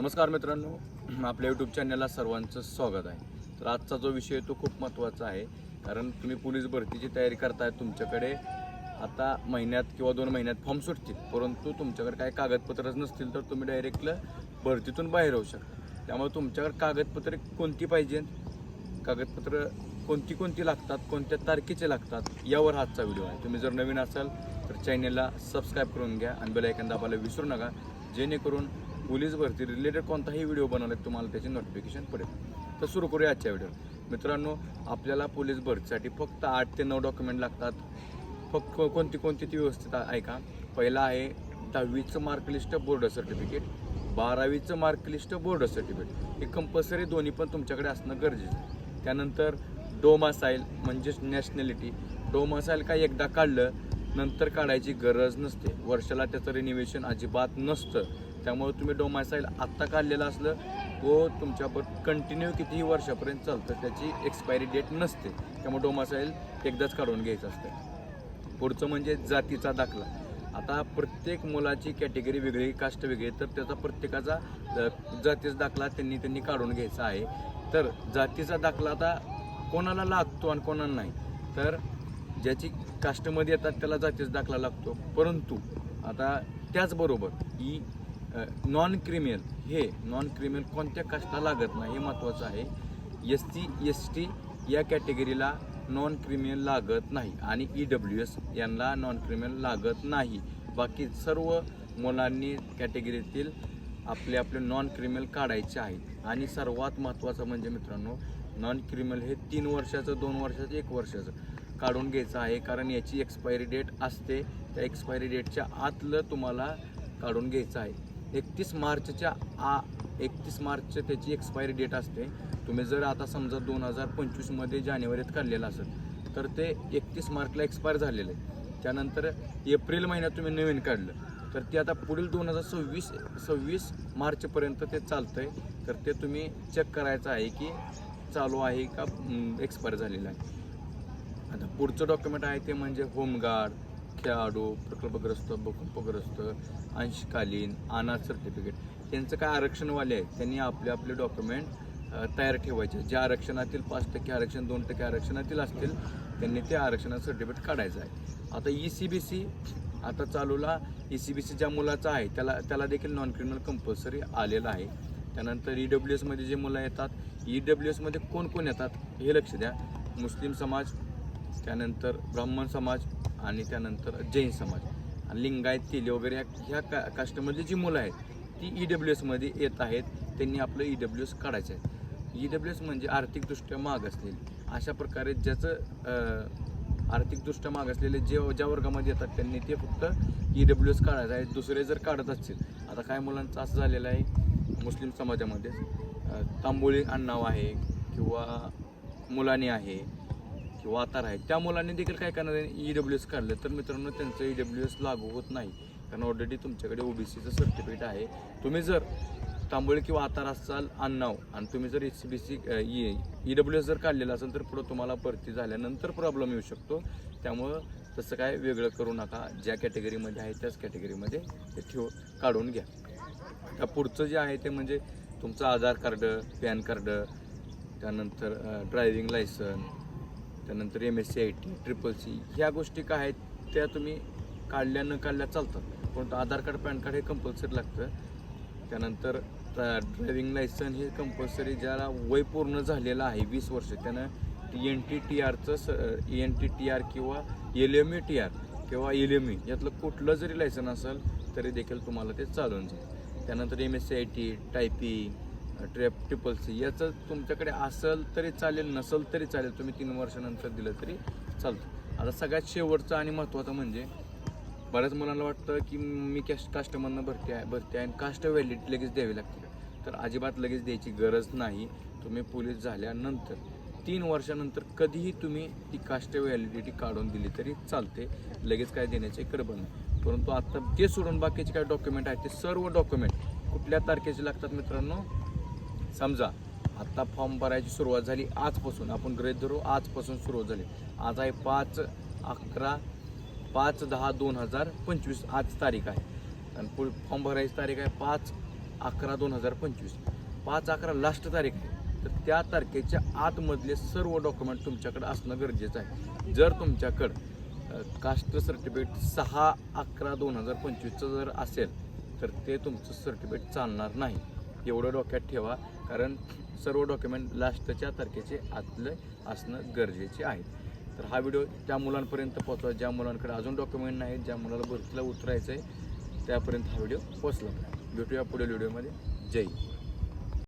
नमस्कार मित्रांनो आपल्या यूट्यूब चॅनलला सर्वांचं स्वागत आहे. तर आजचा जो विषय आहे तो खूप महत्त्वाचा आहे. कारण तुम्ही पोलीस भरतीची तयारी करताय तुमच्याकडे. आता महिन्यात किंवा दोन महिन्यात फॉर्म सुटतील. परंतु तुमच्याकडे काही कागदपत्रच नसतील तर तुम्ही डायरेक्टला भरतीतून बाहेर होऊ शकता. त्यामुळे तुमच्याकडे कागदपत्रे कोणती पाहिजे? कागदपत्र कोणती कोणती लागतात? कोणत्या तारखेचे लागतात? यावर आजचा व्हिडिओ आहे. तुम्ही जर नवीन असाल तर चॅनेलला सबस्क्राईब करून घ्या आणि बेलायकन दाबायला विसरू नका. जेणेकरून पोलीस भरती रिलेटेड कोणताही व्हिडिओ बनवला तुम्हाला त्याची नोटिफिकेशन पडेल. तर सुरू करूया आजच्या व्हिडिओ मित्रांनो आपल्याला पोलीस भरतीसाठी फक्त आठ ते नऊ डॉक्युमेंट लागतात. फक्त कोणती कोणती ती व्यवस्थित ऐका. पहिला आहे दहावीचं मार्कलिस्ट बोर्ड सर्टिफिकेट बारावीचं मार्कलिस्ट बोर्ड सर्टिफिकेट हे कंपल्सरी दोन्ही पण तुमच्याकडे असणं गरजेचं आहे. त्यानंतर डोमासाईल म्हणजेच नॅशनॅलिटी डोमासाईल काय एकदा काढलं नंतर काढायची गरज नसते. वर्षाला त्याचं रिनिवेशन अजिबात नसतं. त्यामुळे तुम्ही डोमासाईल आत्ता काढलेलं असलं व तुमच्यावर कंटिन्यू कितीही वर्षापर्यंत चालतं त्याची एक्सपायरी डेट नसते. त्यामुळे डोमासाईल एकदाच काढून घ्यायचं असतं. पुढचं म्हणजे जातीचा दाखला. आता प्रत्येक मुलाची कॅटेगरी वेगळी कास्ट वेगळी तर त्याचा प्रत्येकाचा जातीचा दाखला त्यांनी त्यांनी काढून घ्यायचा आहे. तर जातीचा दाखला आता कोणाला लागतो आणि कोणाला नाही? तर ज्याची कास्टमध्ये येतात त्याला जातीचा दाखला लागतो. परंतु आता त्याचबरोबर ही नॉन क्रिमिनल हे नॉन क्रिमिनल कोणत्या कष्टा लागत नाही हे महत्त्वाचं आहे. एस टी एस टी या कॅटेगरीला नॉन क्रिमिनल लागत नाही आणि ई डब्ल्यू एस यांना नॉन क्रिमिनल लागत नाही. बाकी सर्व मुलांनी कॅटेगरीतील आपले आपले नॉन क्रिमिनल काढायचे आहेत. आणि सर्वात महत्त्वाचं म्हणजे मित्रांनो नॉन क्रिमिनल हे तीन वर्षाचं दोन वर्षाचं एक वर्षाचं काढून घ्यायचं आहे. कारण याची एक्सपायरी डेट असते. त्या एक्सपायरी डेटच्या आतलं तुम्हाला काढून घ्यायचं आहे. एकतीस मार्चच्या आ एकतीस मार्च त्याची एक्सपायरी डेट असते. तुम्ही जर आता समजा दोन हजार पंचवीसमध्ये जानेवारीत काढलेलं असेल तर ते एकतीस मार्चला एक्सपायर झालेलं आहे. त्यानंतर एप्रिल महिन्यात तुम्ही नवीन काढलं. तर ते आता पुढील दोन हजार सव्वीस सव्वीस मार्चपर्यंत ते चालतं आहे तर ते तुम्ही चेक करायचं आहे की चालू आहे का एक्सपायर झालेलं आहे. आता पुढचं डॉक्युमेंट आहे ते म्हणजे होमगार्ड खेळाडू प्रकल्पग्रस्त भूकंपग्रस्त अंशकालीन अनाथ सर्टिफिकेट यांचं काय आरक्षणवाले आहेत? त्यांनी आपले आपले डॉक्युमेंट तयार ठेवायचे. जे आरक्षणातील पाच टक्के आरक्षण दोन टक्के आरक्षणातील असतील त्यांनी ते आरक्षणाचं सर्टिफिकेट काढायचं आहे. आता ई सी बी सी आता चालूला ई सी बी सी ज्या मुलाचा आहे त्याला त्याला देखील नॉन क्रिमिनल कंपल्सरी आलेलं आहे. त्यानंतर ई डब्ल्यू एसमध्ये जे मुलं येतात ई डब्ल्यू एसमध्ये कोण कोण येतात हे लक्ष द्या. मुस्लिम समाज त्यानंतर ब्राह्मण समाज आणि त्यानंतर जैन समाज. आणि लिंगायत तेली वगैरे ह्या ह्या का कास्टमधली जी मुलं आहेत ती ई डब्ल्यू एसमध्ये येत आहेत. त्यांनी आपलं ई डब्ल्यू एस काढायचं आहे. ई डब्ल्यू एस म्हणजे आर्थिकदृष्ट्या माग असलेली. अशा प्रकारे ज्याचं आर्थिकदृष्ट्या माग असलेले जे ज्या वर्गामध्ये येतात त्यांनी ते फक्त ई डब्ल्यू एस काढायचं आहे. दुसरे जर काढत असतील आता काय मुलांचं असं झालेलं आहे मुस्लिम समाजामध्ये तांबोळी आडनाव आहे किंवा मुलानी आहे किंवा आतार आहे त्या मुलांनी देखील काय करणार ई डब्ल्यू एस काढलं तर मित्रांनो त्यांचं ई डब्ल्यू एस लागू होत नाही. कारण ऑलरेडी तुमच्याकडे ओबीसीचं सर्टिफिकेट आहे. तुम्ही जर तांबोळी किंवा आतार असाल अन्नाव आणि तुम्ही जर S C B C E W S जर काढलेलं असेल तर पुढं तुम्हाला भरती झाल्यानंतर प्रॉब्लेम येऊ शकतो. त्यामुळं तसं काय वेगळं करू नका. ज्या कॅटेगरीमध्ये आहे त्याच कॅटेगरीमध्ये ते ठेव काढून घ्या. त्या पुढचं जे आहे ते म्हणजे तुमचं आधार कार्ड पॅन कार्ड त्यानंतर ड्रायव्हिंग लायसन त्यानंतर M S C I T triple C ह्या गोष्टी काय आहेत त्या तुम्ही काढल्या न काढल्या चालतात. पण आधार कार्ड पॅन कार्ड हे कंपल्सरी लागतं. त्यानंतर ड्रायव्हिंग लायसन हे कंपल्सरी ज्याला वय पूर्ण झालेलं आहे वीस वर्ष त्यानं टी एन टी टी आरचं स E N T T R किंवा L M E T R किंवा एल एम ई यातलं कुठलं जरी लायसन असेल तरी देखील तुम्हाला ते चालून जाईल. त्यानंतर M S C I T typing ट्रेप ट्रिपल सी. याचं तुमच्याकडे असेल तरी चालेल नसेल तरी चालेल. तुम्ही तीन वर्षानंतर दिलं तरी चालतं. आता सगळ्यात शेवटचं आणि महत्त्वाचं म्हणजे बऱ्याच मुलांना वाटतं की मी कॅश कास्टमरनं भरती आहे भरती आहे आणि कास्ट व्हॅलिड लगेच द्यावी लागते. तर अजिबात लगेच द्यायची गरज नाही. तुम्ही पोलीस झाल्यानंतर तीन वर्षानंतर कधीही तुम्ही ती कास्ट व्हॅलिडिटी काढून दिली तरी चालते. लगेच काय देण्याचे कडबन नाही. परंतु आत्ता ते सोडून बाकीचे काय डॉक्युमेंट आहेत ते सर्व डॉक्युमेंट कुठल्या तारखेचे लागतात मित्रांनो? समजा आत्ता फॉर्म भरायची सुरुवात झाली आजपासून आपण गृहीत धरू आजपासून सुरुवात झाली. आज आहे पाच अकरा पाच दहा दोन हजार पंचवीस आज तारीख आहे. आणि पुढे फॉर्म भरायची तारीख आहे पाच अकरा दोन हजार पंचवीस. पाच अकरा लास्ट तारीख आहे. तर त्या तारखेच्या आतमधले सर्व डॉक्युमेंट तुमच्याकडे असणं गरजेचं आहे. जर तुमच्याकडं कास्ट सर्टिफिकेट सहा अकरा दोन हजार पंचवीसचं जर असेल तर ते तुमचं सर्टिफिकेट चालणार नाही. एवढं डोक्यात ठेवा कारण सर्व डॉक्युमेंट लास्टच्या तारखेचे आतले असणं गरजेचे आहे. तर हा व्हिडिओ त्या मुलांपर्यंत पोहोचवा ज्या मुलांकडे अजून डॉक्युमेंट नाहीत ज्या मुलाला भरतीला उतरायचं आहे त्यापर्यंत हा व्हिडिओ पोचला भेटूया पुढील व्हिडिओमध्ये जय हिंद.